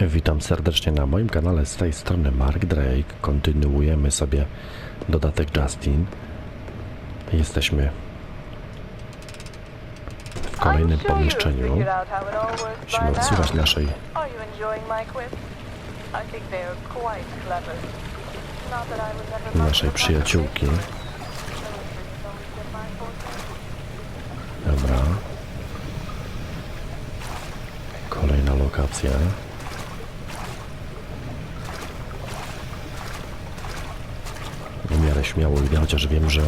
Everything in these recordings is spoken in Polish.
Witam serdecznie na moim kanale z tej strony Mark Drake. Kontynuujemy sobie dodatek Justin. Jesteśmy w kolejnym pomieszczeniu. Musimy odsłuchać naszej Are you enjoying my quiz? I think they are quite clever. Not that I was ever much naszej of a przyjaciółki. Poetry has always been my forte. Dobra. Kolejna lokacja. W miarę śmiało idę, chociaż wiem, że e,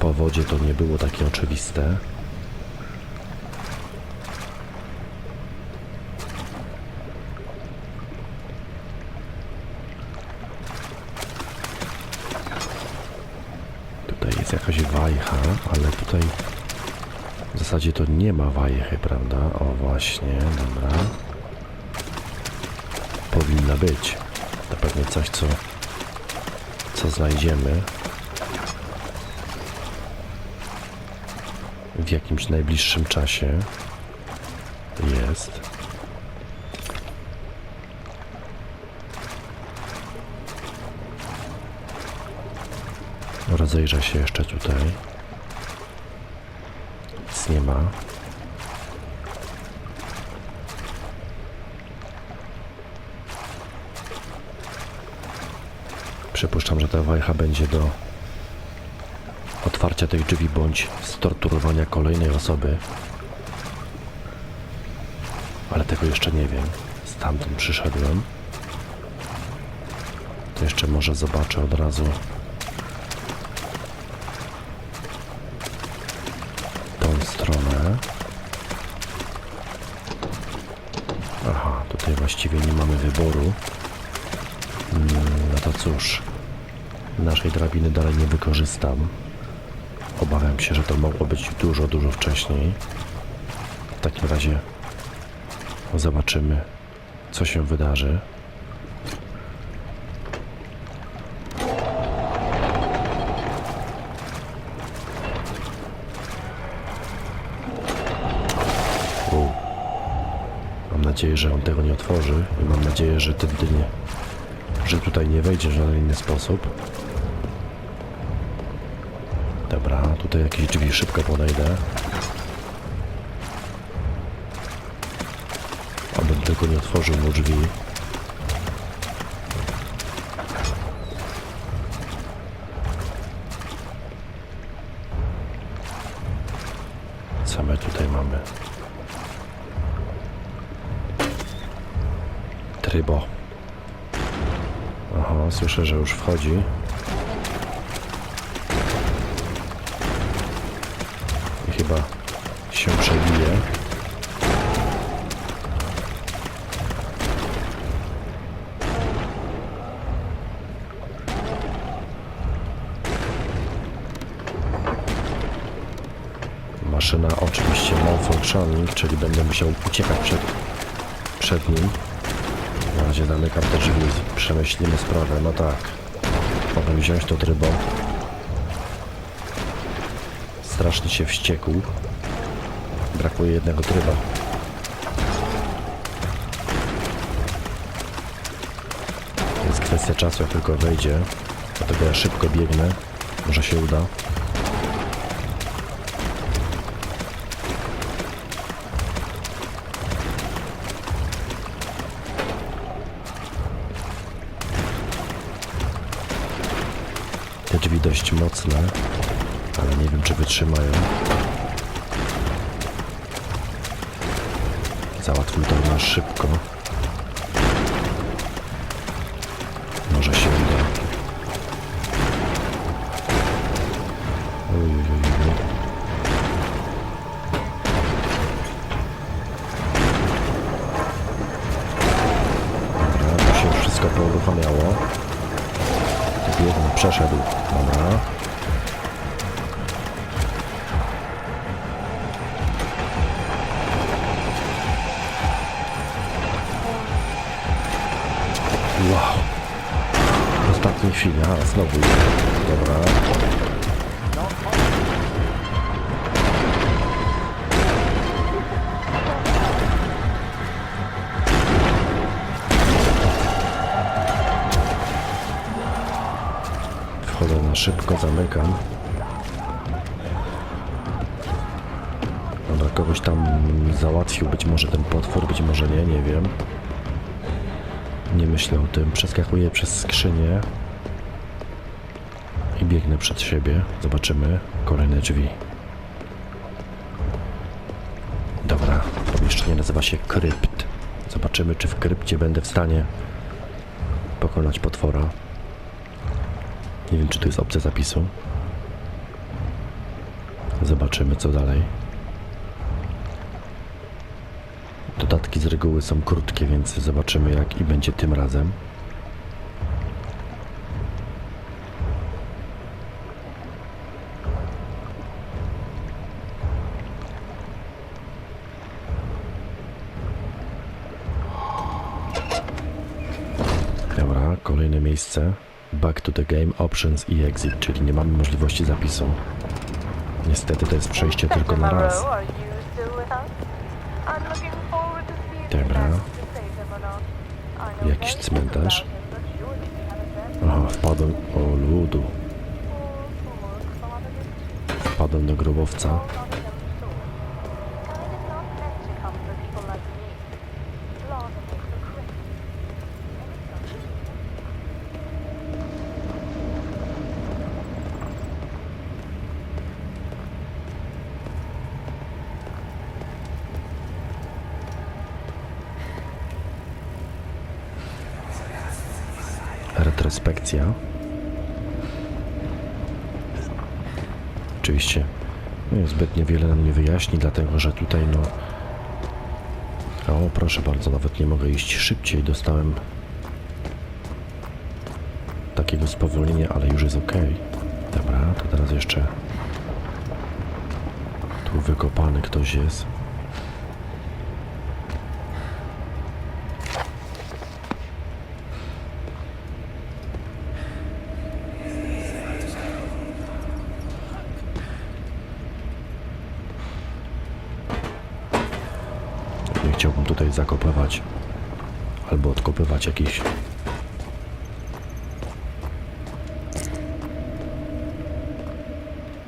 po wodzie to nie było takie oczywiste. Tutaj jest jakaś wajcha, ale tutaj w zasadzie to nie ma wajchy, prawda? O właśnie, dobra. Powinna być. To pewnie coś, co, co znajdziemy w jakimś najbliższym czasie. Jest. Rozejrzę się jeszcze tutaj. Nic nie ma. Przypuszczam, że ta wajcha będzie do otwarcia tych drzwi bądź storturowania kolejnej osoby. Ale tego jeszcze nie wiem. Stamtąd przyszedłem. To jeszcze może zobaczę od razu tą stronę. Aha, tutaj właściwie nie mamy wyboru. Mm, No to cóż, naszej drabiny dalej nie wykorzystam. Obawiam się, że to mogło być dużo, dużo wcześniej. W takim razie zobaczymy, co się wydarzy. Mam nadzieję, że on tego nie otworzy i mam nadzieję, że nie, że tutaj nie wejdzie w żaden inny sposób. Dobra, tutaj jakieś drzwi, szybko podejdę. Abym tylko nie otworzył mu drzwi. Co my tutaj mamy? Trybo. Aha, słyszę, że już wchodzi. Maszyna oczywiście malfunctioning, czyli będę musiał uciekać przed, przed nim. Na razie zamykam te drzwi, przemyślimy sprawę. No tak, mogę wziąć to trybo. Strasznie się wściekł. Brakuje jednego tryba. Jest kwestia czasu, jak tylko wejdzie. Dlatego ja szybko biegnę. Może się uda. Dość mocne, ale nie wiem czy wytrzymają. Załatwił to na szybko. Może się uda. Dobra, to się wszystko pouruchamiało. Biegnie, przeszedł. Dobra. Wow. W ostatniej chwili, a znowu. Dobra. Szybko zamykam. Dobra, kogoś tam załatwił, być może ten potwór, być może nie, nie wiem. Nie myślę o tym. Przeskakuję przez skrzynię i biegnę przed siebie. Zobaczymy kolejne drzwi. Dobra, pomieszczenie nazywa się krypt. Zobaczymy, czy w krypcie będę w stanie pokonać potwora. Nie wiem, czy to jest opcja zapisu. Zobaczymy, co dalej. Dodatki z reguły są krótkie, więc zobaczymy, jak i będzie tym razem. Dobra, kolejne miejsce. Back to the game, options i exit, czyli nie mamy możliwości zapisu. Niestety to jest przejście tylko na raz. Dobra. Jakiś cmentarz. Aha, wpadłem... O ludu. Wpadłem do grobowca. All not a young soul. Kind is not meant to come for people like me. Laws are made for criminals. And it's not Retrospekcja. Oczywiście no, zbytnio wiele nam nie wyjaśni, dlatego że tutaj no... O, proszę bardzo, nawet nie mogę iść szybciej. Dostałem takiego spowolnienia, ale już jest ok. Dobra, to teraz jeszcze tu wykopany ktoś jest. Nie chciałbym tutaj zakopywać albo odkopywać jakichś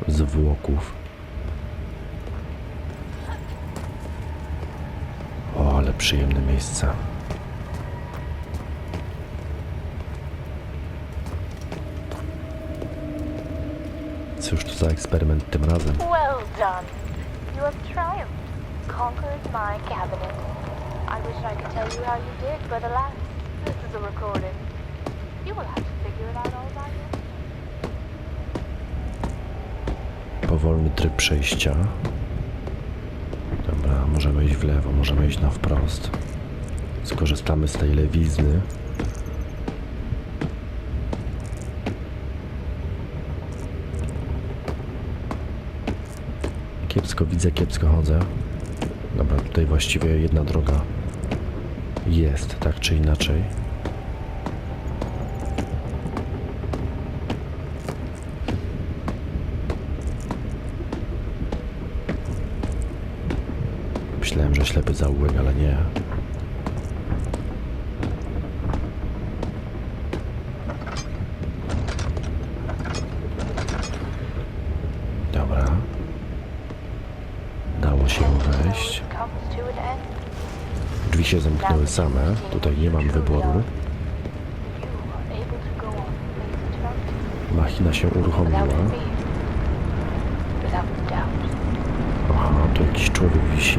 zwłoków. O, ale przyjemne miejsce. Cóż to za eksperyment tym razem? Well done. You have triumphed, conquered my cabinet. I wish I could tell you how you did, but alas, this is a recording. You will have to figure it out all by yourself. Powolny tryb przejścia. Dobra, możemy iść w lewo, możemy iść na wprost. Skorzystamy z tej lewizny. Kiepsko widzę, kiepsko chodzę. Dobra, tutaj właściwie jedna droga jest, tak czy inaczej. Myślałem, że ślepy zaułek, ale nie. Dobra. Dało się wejść. Comes to an end. Drzwi się zamknęły same. Tutaj nie mam wyboru. Machina się uruchomiła. Aha, tu jakiś człowiek wisi.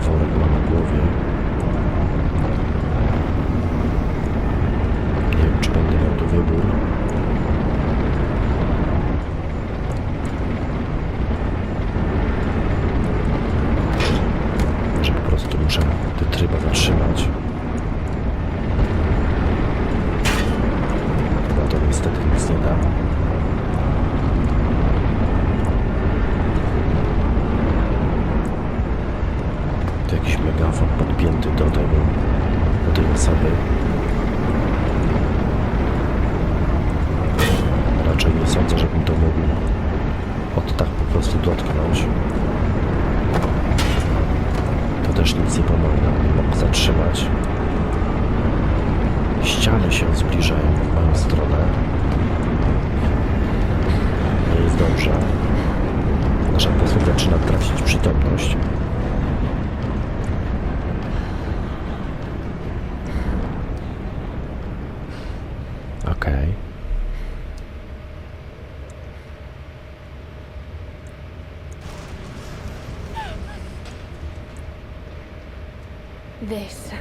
Worek ma na głowie. Nie wiem, czy będę miał tu wybór. Że po prostu muszę tryba zatrzymać. No to niestety nic nie da. To jakiś megafon podpięty do tego, do tej osoby. Raczej nie sądzę, żebym to mógł od tak po prostu dotknąć. Też nic nie pomaga, nie mogę zatrzymać. Ściany się zbliżają w moją stronę. jest dobrze. Nasza posług zaczyna tracić przytomność. Okej. This.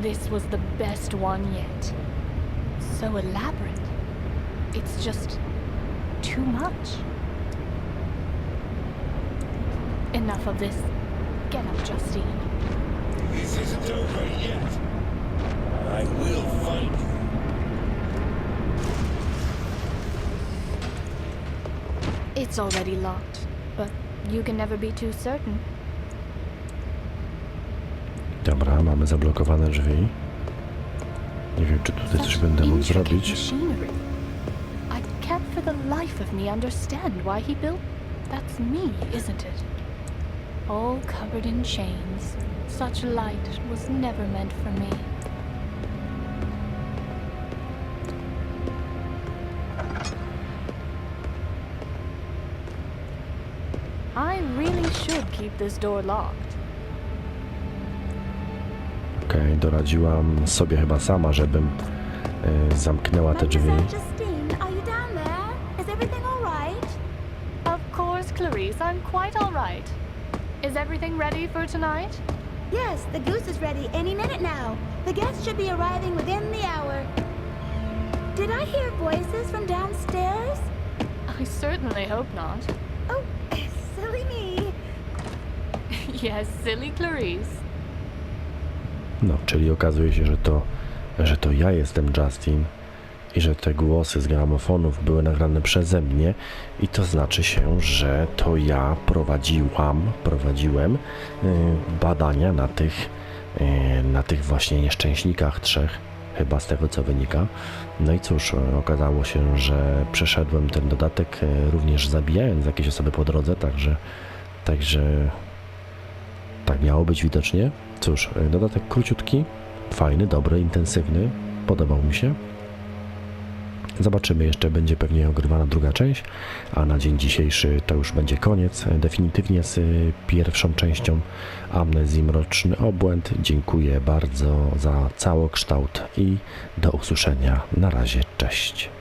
This was the best one yet. So elaborate. It's just too much. Enough of this. Get up, Justine. This isn't over yet. I will find you. It's already locked, but you can never be too certain. Dobra, mamy zablokowane drzwi. Nie wiem, czy tutaj coś będę mógł zrobić. machinery. I can't for the life of me understand why he built. That's me, isn't it? All covered in chains. Such light was never meant for me. I really should keep this door locked. Okej, doradziłam sobie chyba sama, żebym e, zamknęła te drzwi. Clarice, I'm quite all right. Is everything ready for tonight? Yes, the goose is ready any minute now. The guests should be arriving within the hour. Did I hear voices from downstairs? I certainly hope not. Oh, silly me. yes, silly Clarice. No, czyli okazuje się, że to, że to ja jestem Justin i że te głosy z gramofonów były nagrane przeze mnie i to znaczy się, że to ja prowadziłam, prowadziłem y, badania na tych, y, na tych właśnie nieszczęśnikach trzech, chyba z tego co wynika. No i cóż, y, okazało się, że przeszedłem ten dodatek również zabijając jakieś osoby po drodze, także, także tak miało być widocznie. Cóż, y, dodatek króciutki, fajny, dobry, intensywny, podobał mi się. Zobaczymy, jeszcze będzie pewnie ogrywana druga część, a na dzień dzisiejszy to już będzie koniec. y, Definitywnie z y, pierwszą częścią Amnezji Mroczny Obłęd. Dziękuję bardzo za całokształt i do usłyszenia. Na razie, cześć.